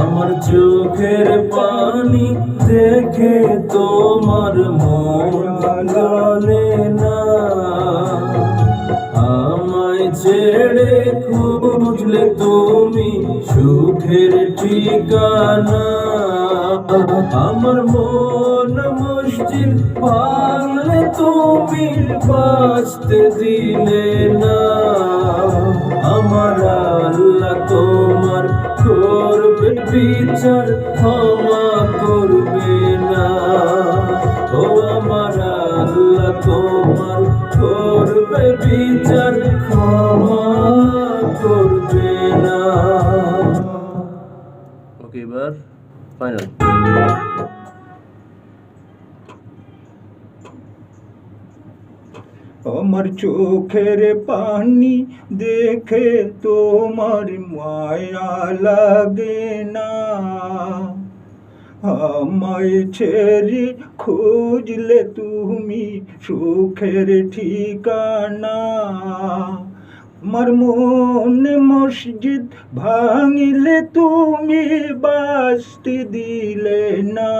আমার চোখের পানি দেখে তোমার মন না। আমায় ছেড়ে খুব খুঁজলে তুমি সুখের ঠিকানা। আমার মন মসজিদ তুমি বাঁচতে দিলে না। আমার আল্লাহ তোমার করবে বিচার, ক্ষমা করবে না। ও আমার আল্লাহ তোমার করবে বিচার, ক্ষমা করবে না। ওকে এবার ফাইনাল আমার চোখের পানি দেখে তোমার মায়া লাগে না। আমায় ছেড়ে খুঁজলে তুমি সুখের ঠিকানা। আমার মনে মসজিদ ভাঙিলে তুমি বাসতে দিলে না।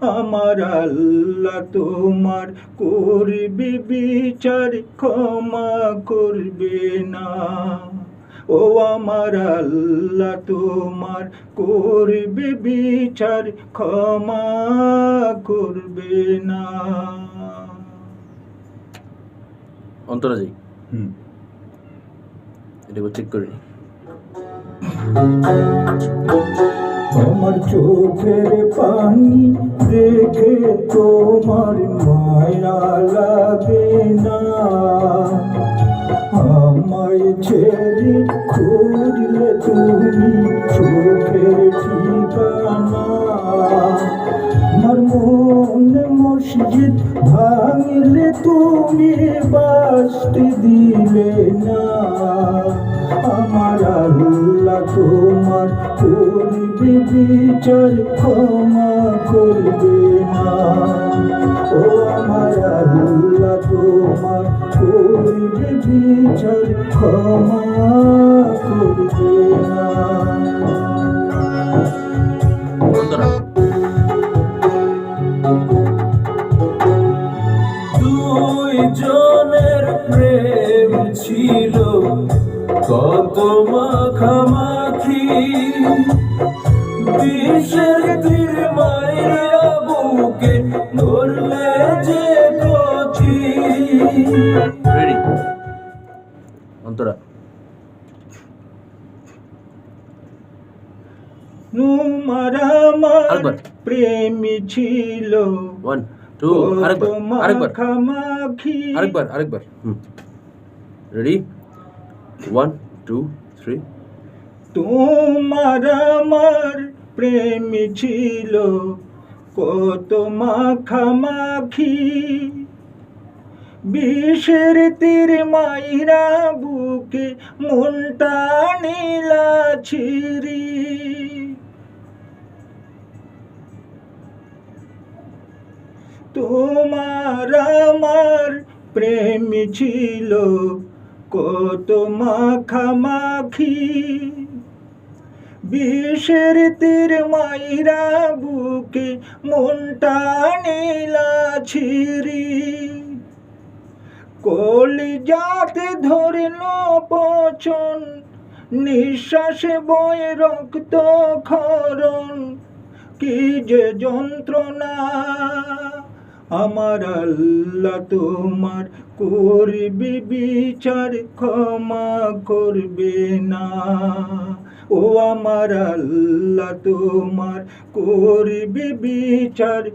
আমার আল্লাহ তোমার করবে বিচার ক্ষমা করবে না। ও আমার আল্লাহ তোমার করবে বিচার ক্ষমা করবে না। অন্তরা যাই হুম। এটা চেক করে আমার চোখের পানি দেখে তোমার মায়া লাগে না। আমায় ছেড়ে খুঁজলে তুমি চোখের ঠিকানা। আমার মনে মসজিদ ভাঙলে তুমি বাসতে দিলে না। তোমার করবে বিচার ক্ষমা করবে না? ও আমার আল্লাহ তোমার করবে বিচার ক্ষমা করবে না? অন্তরা দুই জনের প্রেম ছিল কত মাখামাখি। বিষের তীর মাইরা বুকে ধরলে যে কচি। রেডি অন্তরা। তোমার আমার। প্রেম ছিল। ওয়ান টু আরেকবার আরেকবার। আরেকবার আরেকবার। রেডি ওয়ান টু থ্রি তোমার আমার প্রেম ছিল, কত মাখামাখি বিষের তীর মাইরা বুকে মনটা নীলা ছিরি। তোমার আমার প্রেম ছিল কত মাখামাখি, বিষের তীর মাইরা বুকে মনটা নীলা ছিরি। কলি যাতে ধরল পচন, নিঃশ্বাসে বয়ে রক্ত খরণ কি যে যন্ত্রণা। আমার আল্লাহ তোমার করবে বিচার ক্ষমা করবে না। ও আমার আল্লাহ তোমার করবে বিচার